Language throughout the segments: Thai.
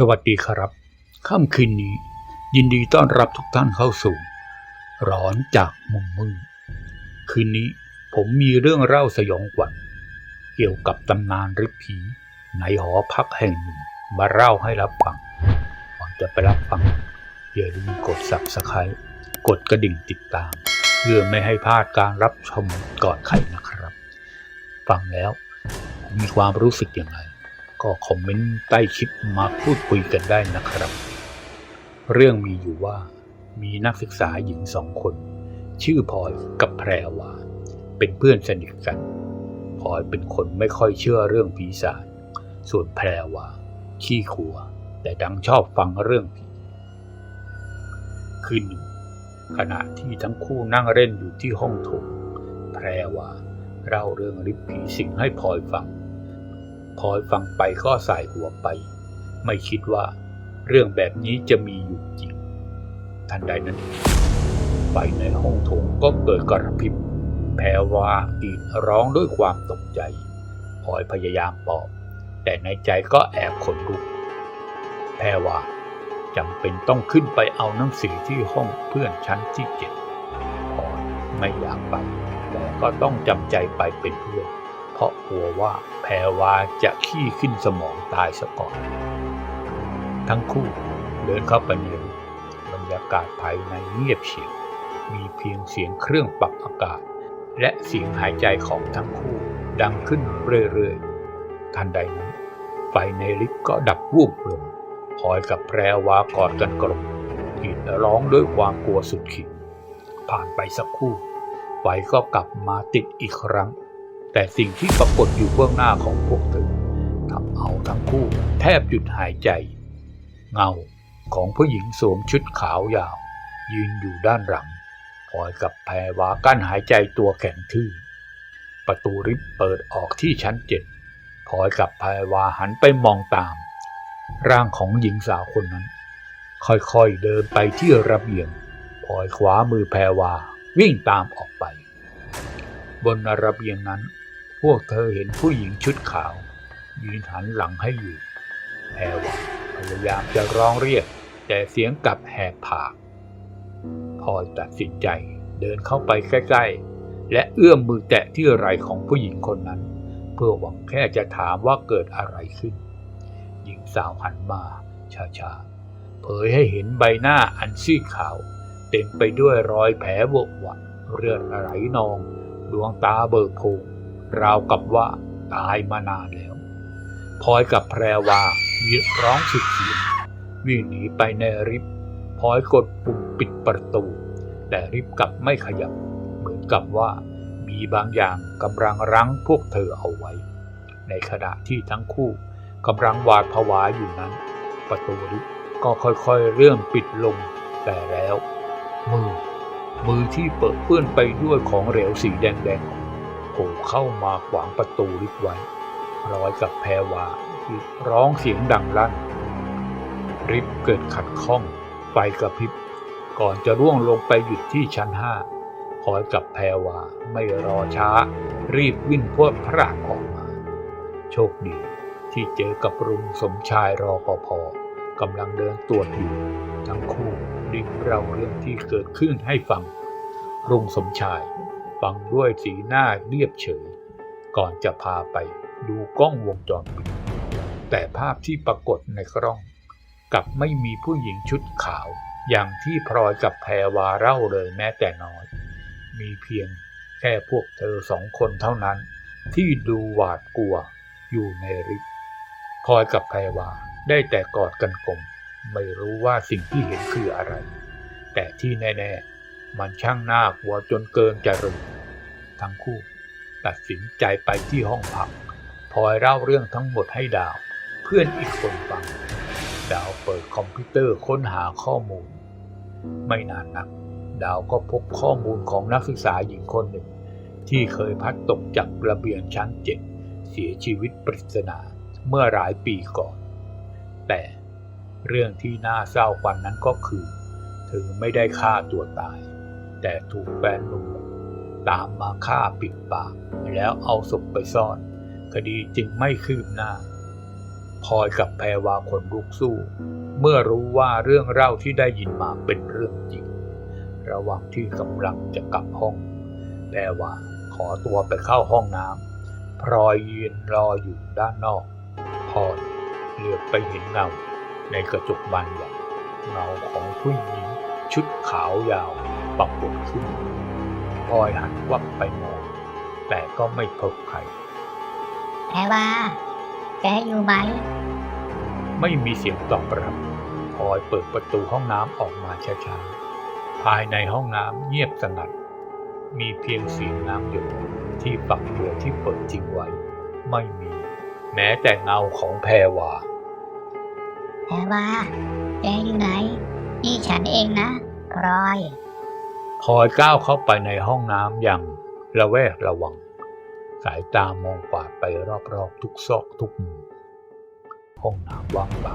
สวัสดีครับ ค่ำคืนนี้ ยินดีต้อนรับทุกท่านเข้าสู่ ร้อนจากมุมมืดคืนนี้ผมมีเรื่องเล่าสยองขวัญเกี่ยวกับตำนานริบผีในหอพักแห่งหนึ่งมาเล่าให้รับฟังก่อนจะไปรับฟัง อย่าลืมกด subscribe กดกระดิ่งติดตาม เพื่อไม่ให้พลาดการรับชมก่อนใครนะครับ ฟังแล้วมีความรู้สึกอย่างไร ก็คอมเมนต์ใต้คลิปมาพูดคุยกันได้นะครับ เรื่องมีอยู่ว่ามีนักศึกษาหญิงสองคน ชื่อพลอยกับแพรวาเป็นเพื่อนสนิทกันพลอยเป็นคนไม่ค่อยเชื่อเรื่องผีศาจส่วนแพรวาขี้ขัว แต่ดังชอบฟังเรื่องผีคืนหนึ่งขณะที่ทั้งคู่นั่งเล่นอยู่ที่ห้องโถงแพรวาเล่าเรื่องลิบผีสิงให้พลอยฟัง พลอยฟังไปก็สายหัวไป ไม่คิดว่า เรื่องแบบนี้จะมีอยู่จริง ทันใดนั้น ไฟในห้องโถงก็เกิดกระพริบ แพรวากรีดร้องด้วยความตกใจพลอยพยายามปลอบ แต่ในใจก็แอบขนลุก แพรวาจำเป็นต้องขึ้นไปเอานังสือที่ห้องเพื่อนชั้นที่เจ็ดพลอยไม่อยากไป แต่ก็ต้องจำใจไปเป็นเพื่อน เพราะกลัวว่าแพรวาจะขี้ขึ้นสมองตายซะก่อน ทั้งคู่เดินเข้าไปในลิฟต์บรรยากาศภายในเงียบเฉียบ มีเพียงเสียงเครื่องปรับอากาศ และเสียงหายใจของทั้งคู่ดังขึ้นเรื่อยๆ ทันใดนั้น ไฟในลิฟต์ก็ดับวูบลงพลอยกับแพรวากอดกันกลมกรีดร้องด้วยความกลัวสุดขีดผ่านไปสักครู่ ไฟก็กลับมาติดอีกครั้ง แต่สิ่งที่ปรากฏอยู่เบื้องหน้าของพวกเธอทำเอาทั้งคู่แทบหยุดหายใจ เงาของผู้หญิงสวมชุดขาวยาว ยืนอยู่ด้านหลังพอยกับแพรวากั้นหายใจตัวแข็งทื่อ ประตูริฟต์เปิดออกที่ชั้นเจ็ดพลอยกับแพรวาหันไปมองตาม ร่างของหญิงสาวคนนั้น ค่อยๆเดินไปที่ระเบียงพลอยขวามือแพรวาวิ่งตามออกไป บนระเบียงนั้น วกเธอเห็นผู้หญิงชุดขาว ยืนหันหลังให้อยู่แพรวพยายามจะร้องเรียก แต่เสียงกลับแหกผากพลอยตัดสินใจเดินเข้าไปใกล้ๆ และเอื้อมมือแตะที่ไหล่ของผู้หญิงคนนั้น เพื่อหวังแค่จะถามว่าเกิดอะไรขึ้น หญิงสาวหันมาช้าๆ เผยให้เห็นใบหน้าอันซีดขาว เต็มไปด้วยรอยแผลเวอะหวะเลือดไหลนอง ดวงตาเบิกโพรง ราวกับว่าตายมานานแล้วพลอยกับแพรวาวีร้องสุดเสียงวิ่งหนีไปในริฟต์พลอยกดปุ่มปิดประตู แต่ริฟต์กลับไม่ขยับ เหมือนกับว่ามีบางอย่างกำลังรั้งพวกเธอเอาไว้ ในขณะที่ทั้งคู่กำลังหวาดผวาอยู่นั้น ประตูลิฟต์ก็ค่อยๆเริ่มปิดลง แต่แล้ว มือ มือที่เปิดเปื้อนไปด้วยของเหลวสีแดงๆ โผล่เข้ามาขวางประตูลิฟต์ไว้พลอยกับแพรวาที่ร้องเสียงดังลั่นริฟต์เกิดขัดข้องไฟกระพริบ ก่อนจะร่วงลงไปหยุดที่ชั้นห้าพลอยกับแพรวาไม่รอช้า รีบวิ่งพวดพรากออกมา โชคดีที่เจอกับรุงสมชายรอปภกำลังเดินตรวจอยู่ทั้งคู่รีบเล่าเรื่องที่เกิดขึ้นให้ฟัง รุงสมชาย ฟังด้วยสีหน้าเรียบเฉย ก่อนจะพาไปดูกล้องวงจรปิด แต่ภาพที่ปรากฏในกล้องกับไม่มีผู้หญิงชุดขาว อย่างที่พลอยกับแพรวาเล่าเลยแม้แต่น้อย มีเพียงแค่พวกเธอสองคนเท่านั้น ที่ดูหวาดกลัวอยู่ในริฟต์พลอยกับแพรวาได้แต่กอดกันกลมไม่รู้ว่าสิ่งที่เห็นคืออะไร แต่ที่แน่ ๆ มันช่างน่ากลัวจนเกินจะรู้ทั้งคู่ตัดสินใจไปที่ห้องพักพลอยเล่าเรื่องทั้งหมดให้ดาว เพื่อนอีกคนฟัง ดาวเปิดคอมพิวเตอร์ค้นหาข้อมูล ไม่นานนัก ดาวก็พบข้อมูลของนักศึกษาหญิงคนหนึ่ง ที่เคยพัดตกจากระเบียงชั้นเจ็ดเสียชีวิตปริศนาเมื่อหลายปีก่อน แต่เรื่องที่น่าเศร้ากว่านั้นก็คือ เธอไม่ได้ฆ่าตัวตาย แต่ถูกแฟนหนุ่มตามมาฆ่าปิดปาก แล้วเอาศพไปซ่อน คดีจึงไม่คืบหน้าพลอยกับแพรวาคนลุกสู้ เมื่อรู้ว่าเรื่องเล่าที่ได้ยินมาเป็นเรื่องจริง ระหว่างที่กำลังจะกลับห้อง แพรวาขอตัวไปเข้าห้องน้ำพลอยยืนรออยู่ด้านนอกพลอยเหลือบไปเห็นเงาในกระจกบานใหญ่เงาของผู้หญิงชุดขาวยาว ปรากฏขึ้นพลอยหันวับไปมอง แต่ก็ไม่พบใครแพรว่าแกอยู่ไหม ไม่มีเสียงตอบรับพลอยเปิดประตูห้องน้ำออกมาช้าๆ ภายในห้องน้ำเงียบสงัด มีเพียงเสียงน้ำหยดที่ฝักเรือที่เปิดทิ้งไว้ ไม่มี แม้แต่เงาของแพรวาแพรว่าแกอยู่ไหน นี่ฉันเองนะพลอย พลอยก้าวเข้าไปในห้องน้ำอย่างระแวดระวัง สายตามองกวาดไปรอบๆทุกซอกทุกมุมห้องน้ำว่างเปล่า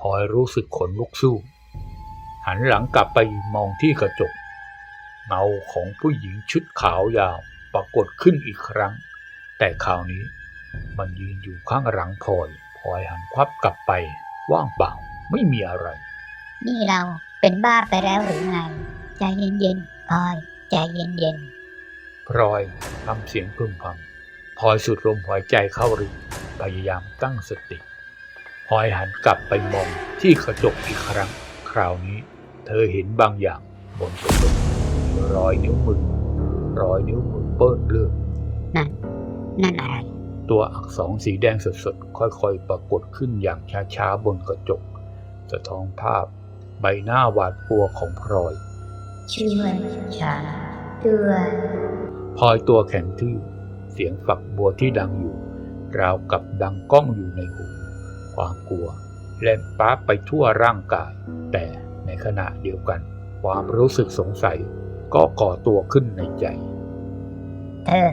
พลอยรู้สึกขนลุกสู้ หันหลังกลับไปมองที่กระจก เงาของผู้หญิงชุดขาวยาวปรากฏขึ้นอีกครั้ง แต่คราวนี้มันยืนอยู่ข้างหลังพลอยพลอยหันควับกลับไป ว่างเปล่าไม่มีอะไร นี่เราเป็นบ้าไปแล้วหรือไง ใจเย็นๆพลอยใจเย็นพลอยทำเสียงพึมพำพลอยสุดลมหายใจเข้าลึกพยายามตั้งสติพลอยหันกลับไปมองที่กระจกอีกครั้ง คราวนี้ เธอเห็นบางอย่างบนกระจกรอยนิ้วมือรอยนิ้วมือเปื้อนเลือดๆ นั่น นั่นอะไร ตัวอักษรสีแดงสดๆ ค่อยๆ ปรากฏขึ้นอย่างช้าๆ บนกระจก สะท้อนภาพ ใบหน้าหวาดกลัวของพลอย ช่วยฉันด้วยพลอยตัวแข็งทื่อเสียงฝักบัวที่ดังอยู่ ราวกับดังก้องอยู่ในหู ความกลัวแล่นป้าไปทั่วร่างกาย แต่ในขณะเดียวกัน ความรู้สึกสงสัย ก็ก่อตัวขึ้นในใจ เธอ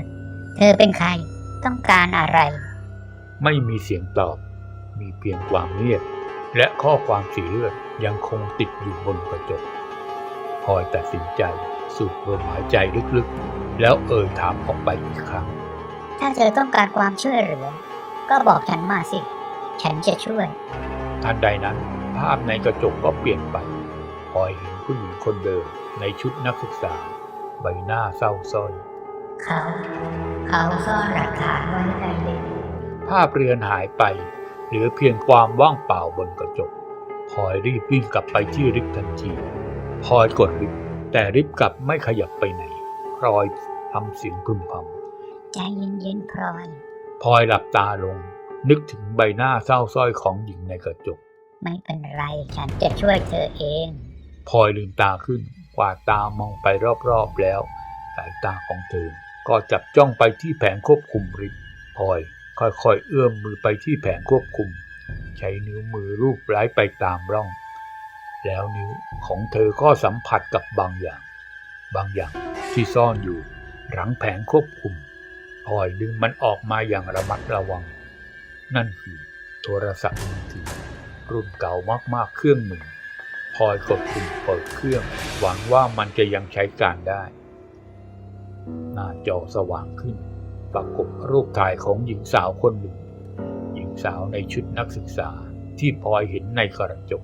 เธอเป็นใคร ต้องการอะไร ไม่มีเสียงตอบ มีเพียงความเงียบ และข้อความสีเลือดยังคงติดอยู่บนกระจก พลอยตัดสินใจ สูดลมหายใจลึกๆ แล้วเอ่ยถามออกไปอีกครั้ง ถ้าเธอต้องการความช่วยเหลือ ก็บอกฉันมาสิ ฉันจะช่วย ทันใดนั้น ภาพในกระจกก็เปลี่ยนไปพลอยเห็นผู้หญิงคนเดิมในชุดนักศึกษา ใบหน้าเศร้าส้อยเขา เขาซ่อนหลักฐานไว้ในเล่มภาพเรือนหายไป เหลือเพียงความว่างเปล่าบนกระจกพลอยรีบวิ่งกลับไปที่ลิฟต์ทันที พลอยกดลิฟต์แต่ลิฟต์กลับไม่ขยับไปไหนพลอยทำเสียงพึมพำใจเย็นๆพลอยพลอยหลับตาลง นึกถึงใบหน้าเศร้าส้อยของหญิงในกระจก ไม่เป็นไรฉันจะช่วยเธอเองพลอยลืมตาขึ้นกวาดตามองไปรอบๆแล้ว สายตาของเธอ ก็จับจ้องไปที่แผงควบคุมลิฟต์พลอยค่อยๆเอื้อมมือไปที่แผงควบคุม ใช้นิ้วมือลูบไล้ไปตามร่อง แล้วนิ้วของเธอก็สัมผัสกับบางอย่าง บางอย่างที่ซ่อนอยู่หลังแผงควบคุมพลอยดึงมันออกมาอย่างระมัดระวัง นั่นคือโทรศัพท์มือถือรุ่นเก่ามากๆเครื่องหนึ่งพลอยกดปุ่มเปิดเครื่อง หวังว่ามันจะยังใช้การได้ หน้าจอสว่างขึ้น ปรากฏรูปถ่ายของหญิงสาวคนหนึ่ง หญิงสาวในชุดนักศึกษาที่พลอยเห็นในกระจก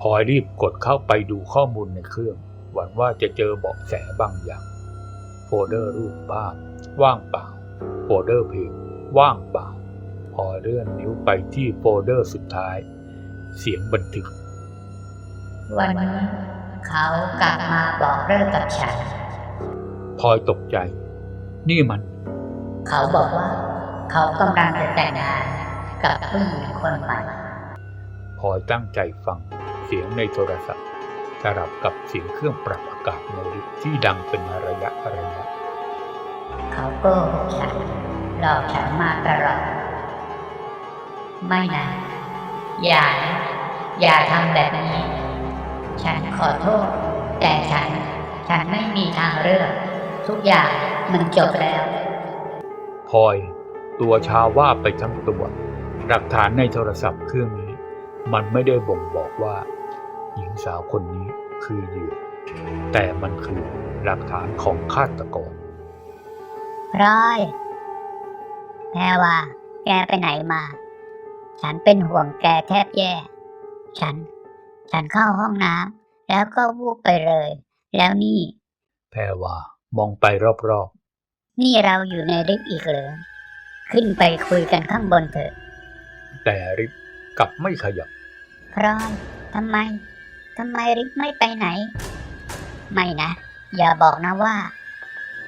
พลอยรีบกดเข้าไปดูข้อมูลในเครื่อง หวังว่าจะเจอเบาะแสบางอย่าง โฟลเดอร์รูปภาพ ว่างเปล่า โฟลเดอร์เพลงว่างเปล่า พอเลื่อนนิ้วไปที่โฟลเดอร์สุดท้าย เสียงบันทึก วันนี้เขากลับมาบอกเลิกกับฉันพลอยตกใจ นี่มัน เขาบอกว่า เขากำลังจะแต่งงานกับผู้หญิงคนใหม่พลอยตั้งใจฟัง เสียงในโทรศัพท์สลับกับเสียงเครื่องปรับอากาศในลิฟต์ที่ดังเป็นระยะระยะ เขาโกหกฉันหลอกฉันมาตลอด ไม่นะ อย่านะอย่าทำแบบนี้ ฉันขอโทษ แต่ฉัน ฉันไม่มีทางเลือก ทุกอย่างมันจบแล้วพลอย ตัวชาว่าไปทั้งตัว หลักฐานในโทรศัพท์เครื่องนี้ มันไม่ได้บ่งบอกว่า หญิงสาวคนนี้คือเหยื่อแต่มันคือหลักฐานของฆาตกรร้อยแพรว่า แกไปไหนมา ฉันเป็นห่วงแกแทบแย่ ฉัน ฉันเข้าห้องน้ำแล้วก็วูบไปเลย แล้วนี่ แพรวามองไปรอบนี่เราอยู่ในลิฟต์อีกเหรอขึ้นไปคุยกันข้างบนเถอะๆแต่ริบกลับไม่ขยับพร้อมทำไม ทำไมลิฟต์ไม่ไปไหน ไม่นะ อย่าบอกนะว่า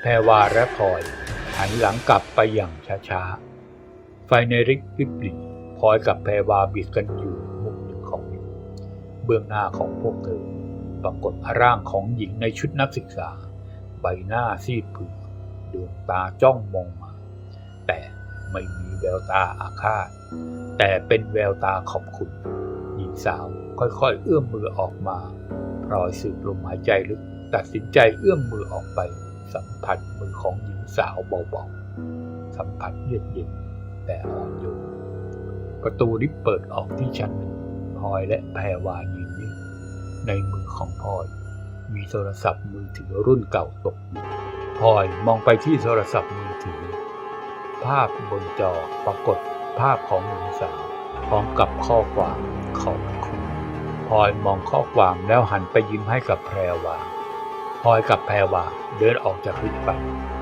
แพรวาและพลอยหันหลังกลับไปอย่างช้าๆ ไฟในริกริบหลีพลอยกับแพรวาบิดกันอยู่มุมหนึ่งของลิฟต์เบื้องหน้าของพวกเธอ ปรากฏร่างของหญิงในชุดนักศึกษา ใบหน้าซีดเผืดดวงตาจ้องมองมา แต่ไม่มีแววตาอาฆาต แต่เป็นแววตาขอบคุณ งสาวค่อยๆ เอื้อมมือออกมาพลอยสูดลมหายใจลึกตัดสินใจเอื้อมมือออกไป สัมผัสมือของหญิงสาวเบาๆ สัมผัสเยือกเย็นแต่อ่อนโยนประตูลิฟต์เปิดออกที่ชั้นหนึ่งพลอยและแพรวายืนนิ่งในมือของพลอยมีโทรศัพท์มือถือรุ่นเก่าตกอยู่พลอยมองไปที่โทรศัพท์มือถือ ภาพบนจอปรากฏภาพของหญิงสาว พร้อมกับข้อความขอบคุณพลอยมองข้อความแล้วหันไปยิ้มให้กับแพรวาพลอยกับแพรวาเดินออกจากลิฟต์ไป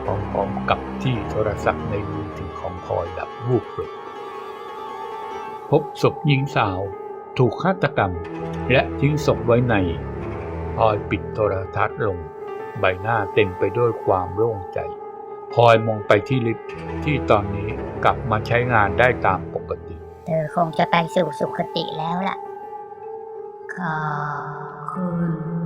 พร้อมๆกับที่โทรศัพท์ในมือถือของพลอยดับวูบลงพบศพหญิงสาวถูกฆาตกรรม และทิ้งศพไว้ในพลอยปิดโทรทัศน์ลง ใบหน้าเต็มไปด้วยความโล่งใจพลอยมองไปที่ลิฟต์ที่ตอนนี้กลับมาใช้งานได้ตามปกติ เธอคงจะไปสู่สุคติแล้วล่ะ ขอบคุณ